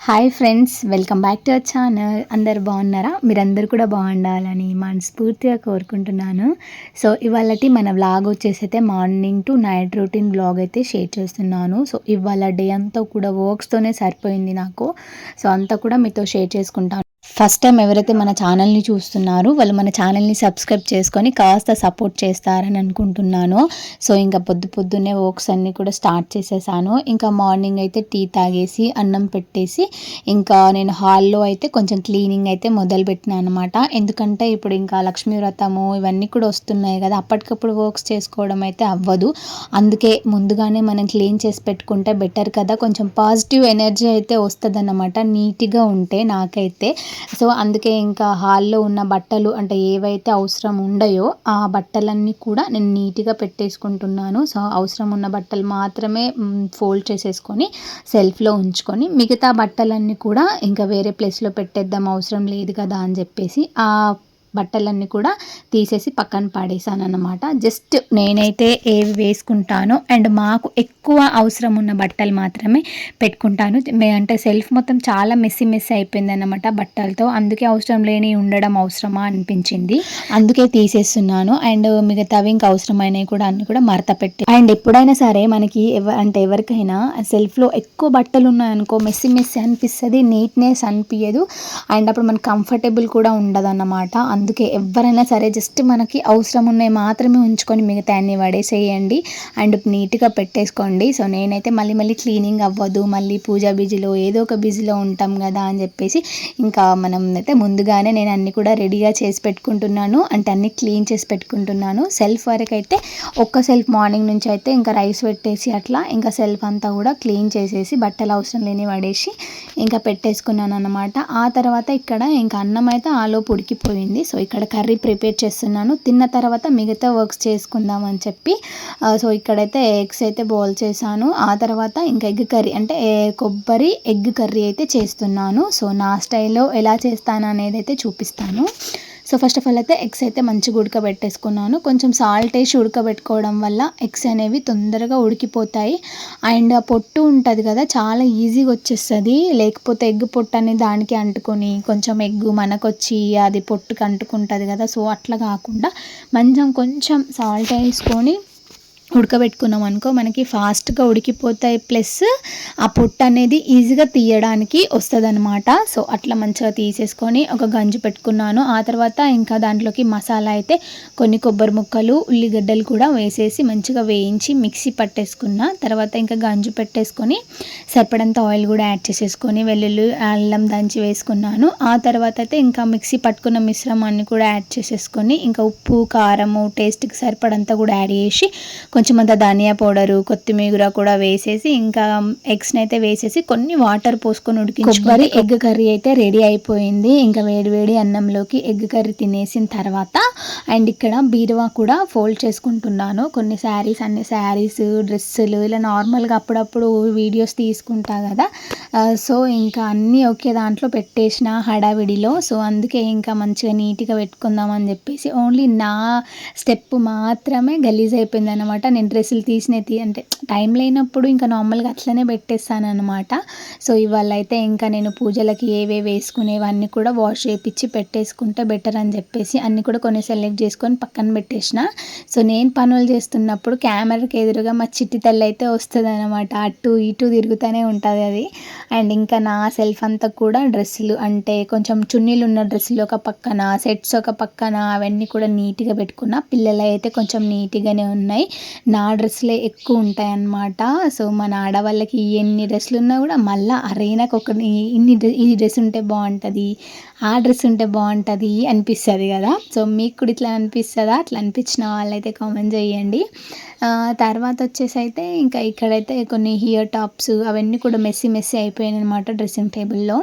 Hi friends welcome back to our channel అందరు బాగున్నారా? మీరందరూ కూడా బాగుండాలని మనస్ఫూర్తిగా కోరుకుంటున్నాను. సో ఇవాళటి మన వ్లాగ్ వచ్చేసి అయితే morning to night routine blog అయితే షేర్ చేస్తున్నాను. సో ఇవాళ డే అంతా కూడా వర్క్స్తోనే సరిపోయింది నాకు. సో అంతా కూడా మీతో షేర్ చేసుకుంటాను. ఫస్ట్ టైం ఎవరైతే మన ఛానల్ని చూస్తున్నారో వాళ్ళు మన ఛానల్ని సబ్స్క్రైబ్ చేసుకొని కాస్త సపోర్ట్ చేస్తారని అనుకుంటున్నాను. సో ఇంకా పొద్దు పొద్దున్నే వర్క్స్ అన్నీ కూడా స్టార్ట్ చేసేసాను. ఇంకా మార్నింగ్ అయితే టీ తాగేసి అన్నం పెట్టేసి ఇంకా నేను హాల్లో అయితే కొంచెం క్లీనింగ్ అయితే మొదలుపెట్టినా అనమాట ఎందుకంటే ఇప్పుడు ఇంకా లక్ష్మీ వ్రతము ఇవన్నీ కూడా వస్తున్నాయి కదా. అప్పటికప్పుడు వర్క్స్ చేసుకోవడం అయితే అవ్వదు. అందుకే ముందుగానే మనం క్లీన్ చేసి పెట్టుకుంటే బెటర్ కదా. కొంచెం పాజిటివ్ ఎనర్జీ అయితే వస్తుంది అన్నమాట నీట్గా ఉంటే నాకైతే. సో అందుకే ఇంకా హాల్లో ఉన్న బట్టలు అంటే ఏవైతే అవసరం ఉండయో ఆ బట్టలన్నీ కూడా నేను నీట్గా పెట్టేసుకుంటున్నాను. సో అవసరం ఉన్న బట్టలు మాత్రమే ఫోల్డ్ చేసేసుకొని సెల్ఫ్లో ఉంచుకొని మిగతా బట్టలన్నీ కూడా ఇంకా వేరే ప్లేస్లో పెట్టేద్దాం అవసరం లేదు కదా అని చెప్పేసి ఆ బట్టలన్నీ కూడా తీసేసి పక్కన పాడేసాను అనమాట జస్ట్ నేనైతే ఏవి వేసుకుంటానో అండ్ మాకు ఎక్కువ అవసరం ఉన్న బట్టలు మాత్రమే పెట్టుకుంటాను. అంటే సెల్ఫ్ మొత్తం చాలా మెస్సి మెస్సి అయిపోయింది అనమాట బట్టలతో. అందుకే అవసరం లేని ఉండడం అవసరమా అనిపించింది. అందుకే తీసేస్తున్నాను. అండ్ మిగతావి ఇంకా అవసరమైనవి కూడా అన్ని కూడా మరత పెట్టి. అండ్ ఎప్పుడైనా సరే మనకి ఎవ అంటే ఎవరికైనా సెల్ఫ్లో ఎక్కువ బట్టలు ఉన్నాయనుకో మెస్సి మెస్సి అనిపిస్తుంది నీట్నెస్ అనిపించదు అండ్ అప్పుడు మనకు కంఫర్టబుల్ కూడా ఉండదు అన్నమాట అందుకే ఎవరైనా సరే జస్ట్ మనకి అవసరం ఉన్నాయి మాత్రమే ఉంచుకొని మిగతా అన్ని పడేసేయండి అండ్ నీట్గా పెట్టేసుకోండి. సో నేనైతే మళ్ళీ మళ్ళీ క్లీనింగ్ అవ్వదు మళ్ళీ పూజా బిజీలో ఏదో ఒక బిజీలో ఉంటాం కదా అని చెప్పేసి ఇంకా మనం అయితే ముందుగానే నేను అన్నీ కూడా రెడీగా చేసి పెట్టుకుంటున్నాను. అంటే అన్నీ క్లీన్ చేసి పెట్టుకుంటున్నాను. సెల్ఫ్ వరకు అయితే ఒక్క సెల్ఫ్ మార్నింగ్ నుంచి అయితే ఇంకా రైస్ పెట్టేసి అట్లా ఇంకా సెల్ఫ్ అంతా కూడా క్లీన్ చేసేసి బట్టలు అవసరం లేని పడేసి ఇంకా పెట్టేసుకున్నాను అనమాట ఆ తర్వాత ఇక్కడ ఇంకా అన్నం అయితే ఆలో ఉడికిపోయింది సో ఇక్కడ కర్రీ ప్రిపేర్ చేస్తున్నాను. తిన్న తర్వాత మిగతా వర్క్స్ చేసుకుందాం అని చెప్పి సో ఇక్కడైతే ఎగ్స్ అయితే బౌల్ చేశాను. ఆ తర్వాత ఇంకా ఎగ్ కర్రీ అంటే కొబ్బరి ఎగ్ కర్రీ అయితే చేస్తున్నాను. సో నా స్టైల్లో ఎలా చేస్తాను అనేది అయితే చూపిస్తాను. సో ఫస్ట్ ఆఫ్ ఆల్ అయితే ఎగ్స్ అయితే మంచిగా ఉడకబెట్టేసుకున్నాను. కొంచెం సాల్ట్ వేసి ఉడకబెట్టుకోవడం వల్ల ఎగ్స్ అనేవి తొందరగా ఉడికిపోతాయి. అండ్ ఆ పొట్టు ఉంటుంది కదా చాలా ఈజీగా వచ్చేస్తుంది. లేకపోతే ఎగ్ పొట్టు అనేది దానికి అంటుకొని కొంచెం ఎగ్గు మనకొచ్చి అది పొట్టుకు అంటుకుంటుంది కదా సో అట్లా కాకుండా మంచం కొంచెం సాల్ట్ వేసుకొని ఉడకబెట్టుకున్నాం అనుకో మనకి ఫాస్ట్గా ఉడికిపోతాయి ప్లస్ ఆ పొట్టు అనేది ఈజీగా తీయడానికి వస్తుంది అనమాట సో అట్లా మంచిగా తీసేసుకొని ఒక గంజు పెట్టుకున్నాను. ఆ తర్వాత ఇంకా దాంట్లోకి మసాలా అయితే కొన్ని కొబ్బరి ముక్కలు ఉల్లిగడ్డలు కూడా వేసేసి మంచిగా వేయించి మిక్సీ పట్టేసుకున్న. తర్వాత ఇంకా గంజు పెట్టేసుకొని సరిపడంత ఆయిల్ కూడా యాడ్ చేసేసుకొని వెల్లుల్లి అల్లం దంచి వేసుకున్నాను. ఆ తర్వాత అయితే ఇంకా మిక్సీ పట్టుకున్న మిశ్రమాన్ని కూడా యాడ్ చేసేసుకొని ఇంకా ఉప్పు కారము టేస్ట్కి సరిపడంతా కూడా యాడ్ చేసి కొంచెం అంత ధనియా పౌడరు కొత్తిమీర కూడా వేసేసి ఇంకా ఎగ్స్ని అయితే వేసేసి కొన్ని వాటర్ పోసుకొని ఉడికించుకొని ఎగ్ కర్రీ అయితే రెడీ అయిపోయింది. ఇంకా వేడి వేడి అన్నంలోకి ఎగ్ కర్రీ తినేసిన తర్వాత అండ్ ఇక్కడ బీరువా కూడా ఫోల్డ్ చేసుకుంటున్నాను. కొన్ని శారీస్ అన్ని శారీస్ డ్రెస్సులు ఇలా నార్మల్గా అప్పుడప్పుడు వీడియోస్ తీసుకుంటా కదా. సో ఇంకా అన్నీ ఒకే దాంట్లో పెట్టేసిన హడావిడిలో. సో అందుకే ఇంకా మంచిగా నీట్గా పెట్టుకుందామని చెప్పేసి ఓన్లీ నా స్టెప్ మాత్రమే గలీజ్ అయిపోయింది అనమాట నేను డ్రెస్సులు తీసినవి అంటే టైం లేనప్పుడు ఇంకా నార్మల్గా అట్లనే పెట్టేస్తాను అనమాట సో ఇవాళ అయితే ఇంకా నేను పూజలకి ఏవే వేసుకునేవన్నీ కూడా వాష్ చేయించి పెట్టేసుకుంటే బెటర్ అని చెప్పేసి అన్నీ కూడా కొన్ని సెలెక్ట్ చేసుకొని పక్కన పెట్టేసిన. సో నేను పనులు చేస్తున్నప్పుడు కెమెరాకి ఎదురుగా మా చిట్టి తల్లి అయితే వస్తుంది అనమాట అటు ఇటు తిరుగుతూనే ఉంటుంది అది. అండ్ ఇంకా నా సెల్ఫ్ అంతా కూడా డ్రెస్సులు అంటే కొంచెం చున్నీలు ఉన్న డ్రెస్సులు ఒక పక్కన సెట్స్ ఒక పక్కన అవన్నీ కూడా నీట్గా పెట్టుకున్న పిల్లలు అయితే కొంచెం నీట్గానే ఉన్నాయి. నా డ్రెస్సులే ఎక్కువ ఉంటాయి అన్నమాట సో మన ఆడవాళ్ళకి ఎన్ని డ్రెస్సులు ఉన్నా కూడా మళ్ళీ అరే నాకు ఒక ఇన్ని ఈ డ్రెస్ ఉంటే బాగుంటుంది ఆ డ్రెస్ ఉంటే బాగుంటుంది అనిపిస్తుంది కదా. సో మీకు కూడా ఇట్లా అనిపిస్తుందా? అట్లా అనిపించిన వాళ్ళైతే కామెంట్ చేయండి. తర్వాత వచ్చేసి అయితే ఇంకా ఇక్కడైతే కొన్ని హియర్ టాప్స్ అవన్నీ కూడా మెస్సీ మెస్సీ అయిపోయాయి అనమాట డ్రెస్సింగ్ టేబుల్లో.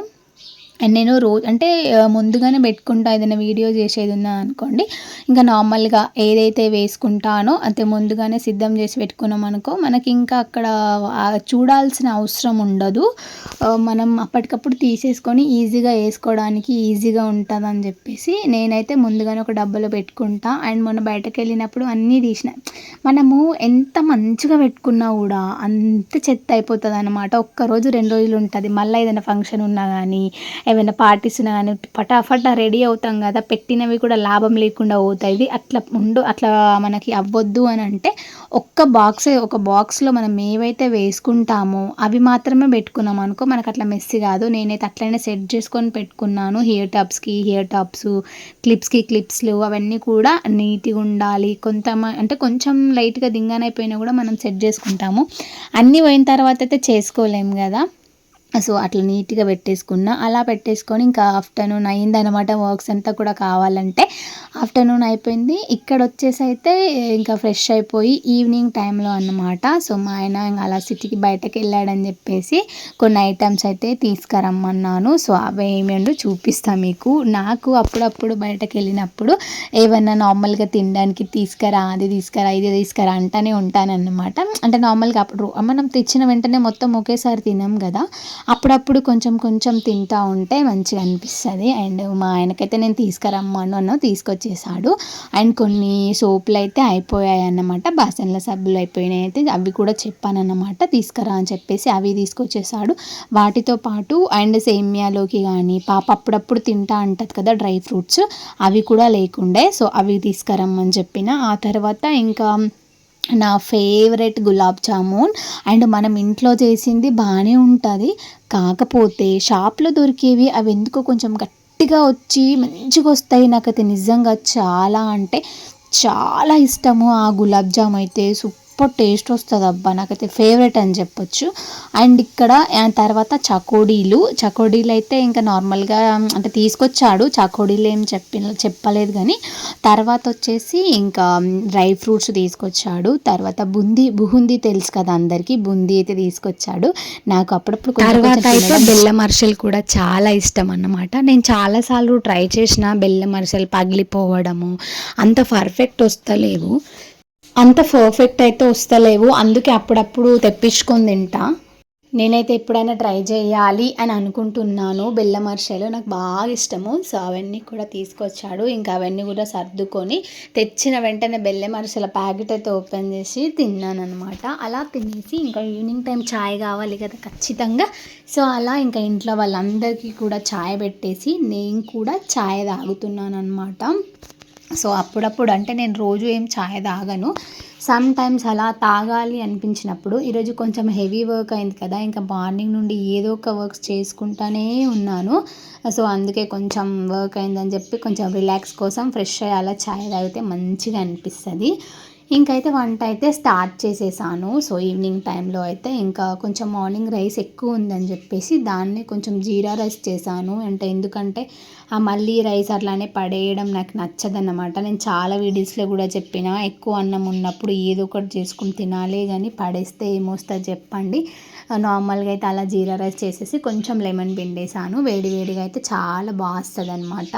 అండ్ నేను రోజు అంటే ముందుగానే పెట్టుకుంటా ఏదైనా వీడియో చేసేది ఉన్నా అనుకోండి. ఇంకా నార్మల్గా ఏదైతే వేసుకుంటానో అంతే ముందుగానే సిద్ధం చేసి పెట్టుకున్నాం అనుకో మనకి ఇంకా అక్కడ చూడాల్సిన అవసరం ఉండదు. మనం అప్పటికప్పుడు తీసేసుకొని ఈజీగా వేసుకోవడానికి ఈజీగా ఉంటుందని చెప్పేసి నేనైతే ముందుగానే ఒక డబ్బాలో పెట్టుకుంటా. అండ్ మొన్న బయటకు వెళ్ళినప్పుడు అన్నీ తీసిన. మనము ఎంత మంచిగా పెట్టుకున్నా కూడా అంత చెత్త అయిపోతుంది అనమాట ఒక్కరోజు రెండు రోజులు ఉంటుంది. మళ్ళీ ఏదైనా ఫంక్షన్ ఉన్నా కానీ ఏమైనా పార్టీస్ ఉన్నా కానీ పటాఫటా రెడీ అవుతాం కదా పెట్టినవి కూడా లాభం లేకుండా పోతాయి. అట్లా ఉండు అట్లా మనకి అవ్వద్దు అని అంటే ఒక్క బాక్స్ ఒక బాక్స్లో మనం ఏవైతే వేసుకుంటామో అవి మాత్రమే పెట్టుకున్నాం అనుకో మనకు అట్లా మెస్సి కాదు. నేనైతే అట్లనే సెట్ చేసుకొని పెట్టుకున్నాను. హియర్ టాప్స్కి హియర్ టాప్స్ క్లిప్స్కి క్లిప్స్లు అవన్నీ కూడా నీట్గా ఉండాలి. కొంత అంటే కొంచెం లైట్గా దింగానైపోయినా కూడా మనం సెట్ చేసుకుంటాము. అన్నీ పోయిన తర్వాత అయితే చేసుకోలేము కదా. సో అట్లా నీట్గా పెట్టేసుకున్నా. అలా పెట్టేసుకొని ఇంకా ఆఫ్టర్నూన్ అయిందనమాట వర్క్స్ అంతా కూడా కావాలంటే. ఆఫ్టర్నూన్ అయిపోయింది. ఇక్కడ వచ్చేసి అయితే ఇంకా ఫ్రెష్ అయిపోయి ఈవినింగ్ టైంలో అన్నమాట. సో మా ఆయన ఇంకా అలా సిటీకి బయటకు వెళ్ళాడని చెప్పేసి కొన్ని ఐటమ్స్ అయితే తీసుకురమ్మన్నాను. సో అవి ఏమేంటో చూపిస్తాను మీకు. నాకు అప్పుడప్పుడు బయటకు వెళ్ళినప్పుడు ఏమన్నా నార్మల్గా తినడానికి తీసుకురా అది తీసుకురా ఇది తీసుకురా అంటానే ఉంటానన్నమాట. అంటే నార్మల్గా అప్పుడు మనం తెచ్చిన వెంటనే మొత్తం ఒకేసారి తినాం కదా. అప్పుడప్పుడు కొంచెం కొంచెం తింటా ఉంటే మంచిగా అనిపిస్తుంది. అండ్ మా ఆయనకైతే నేను తీసుకురమ్మను అన్న తీసుకొచ్చేసాడు. అండ్ కొన్ని సోపులు అయితే అయిపోయాయి అన్నమాట బాసన్ల సబ్బులు అయిపోయినాయి అయితే అవి కూడా చెప్పానన్నమాట. తీసుకురా అని చెప్పేసి అవి తీసుకొచ్చేసాడు. వాటితో పాటు అండ్ సేమియాలోకి కానీ పాప అప్పుడప్పుడు తింటా అంటది కదా డ్రై ఫ్రూట్స్ అవి కూడా లేకుండే. సో అవి తీసుకురమ్మని చెప్పిన. ఆ తర్వాత ఇంకా నా ఫేవరెట్ గులాబ్ జామున్. అండ్ మనం ఇంట్లో చేసింది బాగానే ఉంటుంది. కాకపోతే షాప్లో దొరికేవి అవి ఎందుకో కొంచెం గట్టిగా వచ్చి మంచిగా వస్తాయి నాకైతే నిజంగా చాలా అంటే చాలా ఇష్టము ఆ గులాబ్ జామ్ అయితే. సూపర్ టేస్ట్ వస్తుంది అబ్బా నాకైతే ఫేవరెట్ అని చెప్పొచ్చు. అండ్ ఇక్కడ తర్వాత చకోడీలు. చకోడీలు అయితే ఇంకా నార్మల్గా అంటే తీసుకొచ్చాడు. చకోడీలు ఏం చెప్పి చెప్పలేదు కానీ తర్వాత వచ్చేసి ఇంకా డ్రై ఫ్రూట్స్ తీసుకొచ్చాడు. తర్వాత బుందీ బుహుందీ తెలుసు కదా అందరికీ బుందీ అయితే తీసుకొచ్చాడు. నాకు అప్పుడప్పుడు తర్వాత అయితే బెల్లం అరిసెలు కూడా చాలా ఇష్టం అన్నమాట. నేను చాలాసార్లు ట్రై చేసిన బెల్లం అరిసెలు పగిలిపోవడము అంత పర్ఫెక్ట్ వస్తలేవు అంత పర్ఫెక్ట్ అయితే వస్తలేవు. అందుకే అప్పుడప్పుడు తెప్పించుకొని తింటా. నేనైతే ఎప్పుడైనా ట్రై చేయాలి అని అనుకుంటున్నాను. బెల్లం అరిసెలు నాకు బాగా ఇష్టము. సో అవన్నీ కూడా తీసుకొచ్చాడు. ఇంకా అవన్నీ కూడా సర్దుకొని తెచ్చిన వెంటనే బెల్లం అరిసెల ప్యాకెట్ అయితే ఓపెన్ చేసి తిన్నాను అనమాట అలా తినేసి ఇంకా ఈవినింగ్ టైం ఛాయ్ కావాలి కదా ఖచ్చితంగా. సో అలా ఇంకా ఇంట్లో వాళ్ళందరికీ కూడా ఛాయ్ పెట్టేసి నేను కూడా ఛాయ్ తాగుతున్నాను అనమాట సో అప్పుడప్పుడు అంటే నేను రోజు ఏం ఛాయ్ తాగను. సమ్ టైమ్స్ అలా తాగాలి అనిపించినప్పుడు ఈరోజు కొంచెం హెవీ వర్క్ అయింది కదా ఇంకా మార్నింగ్ నుండి ఏదో ఒక వర్క్స్ చేసుకుంటానే ఉన్నాను. సో అందుకే కొంచెం వర్క్ అయిందని చెప్పి కొంచెం రిలాక్స్ కోసం ఫ్రెష్ అయ్యి అలా ఛాయ్ తాగితే మంచిగా అనిపిస్తుంది. ఇంకైతే వంట అయితే స్టార్ట్ చేసేసాను. సో ఈవినింగ్ టైంలో అయితే ఇంకా కొంచెం మార్నింగ్ రైస్ ఎక్కువ ఉందని చెప్పేసి దాన్ని కొంచెం జీరా రైస్ చేశాను. అంటే ఎందుకంటే ఆ మళ్ళీ రైస్ అట్లానే పడేయడం నాకు నచ్చదన్నమాట. నేను చాలా వీడియోస్లో కూడా చెప్పిన ఎక్కువ అన్నం ఉన్నప్పుడు ఏదో ఒకటి చేసుకుని తినాలి కానీ పడేస్తే ఏమొస్తా చెప్పండి. నార్మల్గా అయితే అలా జీరా రైస్ చేసేసి కొంచెం లెమన్ పిండేసాను వేడి వేడిగా అయితే చాలా బాగా వస్తుంది అనమాట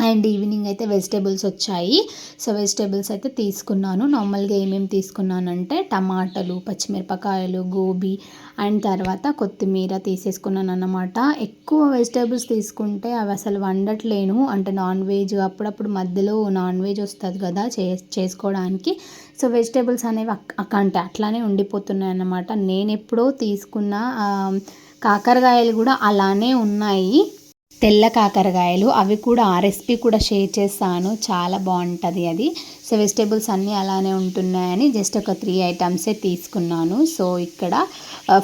అండ్ ఈవినింగ్ అయితే వెజిటేబుల్స్ వచ్చాయి. సో వెజిటేబుల్స్ అయితే తీసుకున్నాను. నార్మల్గా ఏమేమి తీసుకున్నానంటే టమాటాలు పచ్చిమిరపకాయలు గోబీ అండ్ తర్వాత కొత్తిమీర తీసేసుకున్నాను అన్నమాట ఎక్కువ వెజిటేబుల్స్ తీసుకుంటే అవి అసలు వండట్లేను. అంటే నాన్ వెజ్ అప్పుడప్పుడు మధ్యలో నాన్ వెజ్ వస్తుంది కదా చే చేసుకోవడానికి. సో వెజిటేబుల్స్ అనేవి అక్క- అంటే అట్లానే ఉండిపోతున్నాయి అన్నమాట నేను ఎప్పుడో తీసుకున్న కాకరకాయలు కూడా అలానే ఉన్నాయి. తెల్ల కాకరకాయలు అవి కూడా ఆ రెసిపీ కూడా షేర్ చేస్తాను చాలా బాగుంటుంది అది. సో వెజిటేబుల్స్ అన్నీ అలానే ఉంటున్నాయని జస్ట్ ఒక త్రీ ఐటమ్సే తీసుకున్నాను. సో ఇక్కడ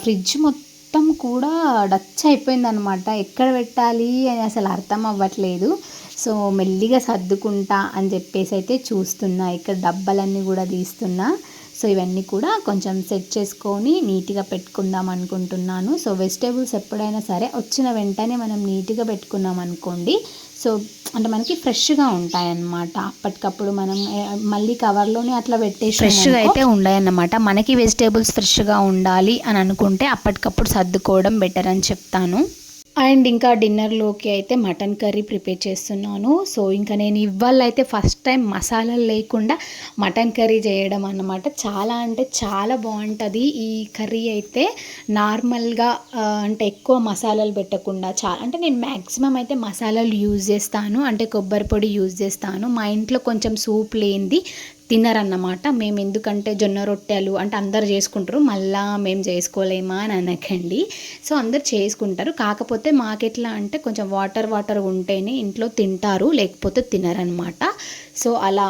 ఫ్రిడ్జ్ మొత్తం కూడా డచ్ అయిపోయింది అనమాట ఎక్కడ పెట్టాలి అని అసలు అర్థం అవ్వట్లేదు. సో మెల్లిగా సర్దుకుంటా అని చెప్పేసి అయితే చూస్తున్నా. ఇక్కడ డబ్బాలన్నీ కూడా తీస్తున్నా. సో ఇవన్నీ కూడా కొంచెం సెట్ చేసుకొని నీట్గా పెట్టుకుందాం అనుకుంటున్నాను. సో వెజిటేబుల్స్ ఎప్పుడైనా సరే వచ్చిన వెంటనే మనం నీట్గా పెట్టుకున్నాం అనుకోండి. సో అంటే మనకి ఫ్రెష్గా ఉంటాయి అన్నమాట అప్పటికప్పుడు మనం మళ్ళీ కవర్లోనే అట్లా పెట్టేసి ఫ్రెష్గా అయితే ఉండయన్నమాట. మనకి వెజిటేబుల్స్ ఫ్రెష్గా ఉండాలి అని అనుకుంటే అప్పటికప్పుడు సర్దుకోవడం బెటర్ అని చెప్తాను. అండ్ ఇంకా డిన్నర్లోకి అయితే మటన్ కర్రీ ప్రిపేర్ చేస్తున్నాను. సో ఇంకా నేను ఇవాళ అయితే ఫస్ట్ టైం మసాలాలు లేకుండా మటన్ కర్రీ చేయడం అన్నమాట. చాలా అంటే చాలా బాగుంటుంది. ఈ కర్రీ అయితే నార్మల్గా అంటే ఎక్కువ మసాలాలు పెట్టకుండా చాలా అంటే నేను మ్యాక్సిమం అయితే మసాలాలు యూజ్ చేస్తాను. అంటే కొబ్బరి పొడి యూజ్ చేస్తాను. మా ఇంట్లో కొంచెం సూప్ లేనిది తినరన్నమాట. మేము ఎందుకంటే జొన్న రొట్టెలు అంటే అందరు చేసుకుంటారు. మళ్ళా మేము చేసుకోలేమా అని అనకండి. సో అందరు చేసుకుంటారు. కాకపోతే మాకెట్లా అంటే కొంచెం వాటర్ వాటర్ ఉంటేనే ఇంట్లో తింటారు లేకపోతే తినరనమాట సో అలా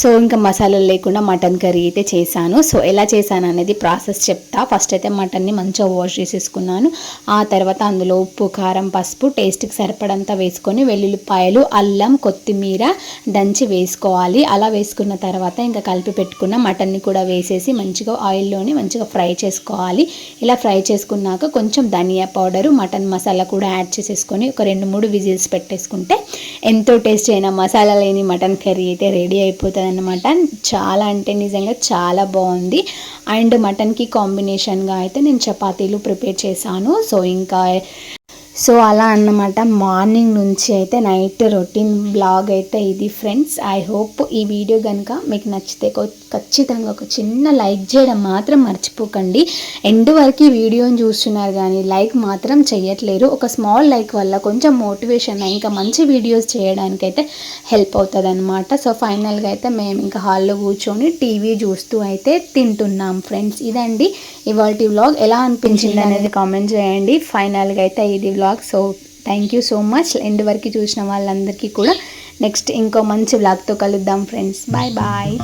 సో ఇంకా మసాలాలు లేకుండా మటన్ కర్రీ అయితే చేశాను. సో ఎలా చేశాను అనేది ప్రాసెస్ చెప్తా. ఫస్ట్ అయితే మటన్ని మంచిగా వాష్ చేసేసుకున్నాను. ఆ తర్వాత అందులో ఉప్పు కారం పసుపు టేస్ట్కి సరిపడంత వేసుకొని వెల్లుల్లిపాయలు అల్లం కొత్తిమీర దంచి వేసుకోవాలి. అలా వేసుకున్న తర్వాత ఇంకా కలిపి పెట్టుకున్న మటన్ని కూడా వేసేసి మంచిగా ఆయిల్లోని మంచిగా ఫ్రై చేసుకోవాలి. ఇలా ఫ్రై చేసుకున్నాక కొంచెం ధనియా పౌడరు మటన్ మసాలా కూడా యాడ్ చేసేసుకొని ఒక రెండు మూడు విజిల్స్ పెట్టేసుకుంటే ఎంతో టేస్ట్ అయిన మసాలా లేని మటన్ కర్రీ అయితే రెడీ అయిపోతుంది. అనమాట చాలా అంటే నిజంగా చాలా బాగుంది. అండ్ మటన్కి కాంబినేషన్గా అయితే నేను చపాతీలు ప్రిపేర్ చేశాను. సో ఇంకా సో అలా అన్నమాట. మార్నింగ్ నుంచి అయితే నైట్ రొటీన్ బ్లాగ్ అయితే ఇది ఫ్రెండ్స్. ఐ హోప్ ఈ వీడియో కనుక మీకు నచ్చితే ఖచ్చితంగా ఒక చిన్న లైక్ చేయడం మాత్రం మర్చిపోకండి. ఎండ్ వరకు ఈ వీడియోని చూస్తున్నారు కానీ లైక్ మాత్రం చేయట్లేరు ఒక స్మాల్ లైక్ వల్ల కొంచెం మోటివేషన్ ఇంకా మంచి వీడియోస్ చేయడానికి అయితే హెల్ప్ అవుతుంది అనమాట సో ఫైనల్గా అయితే మేము ఇంకా హాల్లో కూర్చొని టీవీ చూస్తూ అయితే తింటున్నాం ఫ్రెండ్స్. ఇదండి ఇవాళ వ్లాగ్ ఎలా అనిపించింది అనేది కామెంట్ చేయండి. ఫైనల్గా అయితే ఇది vlog so thank you so much end వరకు చూసిన వాళ్ళందరికీ కూడా నెక్స్ట్ ఇంకో మంచి వ్లాగ్తో కలుద్దాం ఫ్రెండ్స్ బాయ్ బాయ్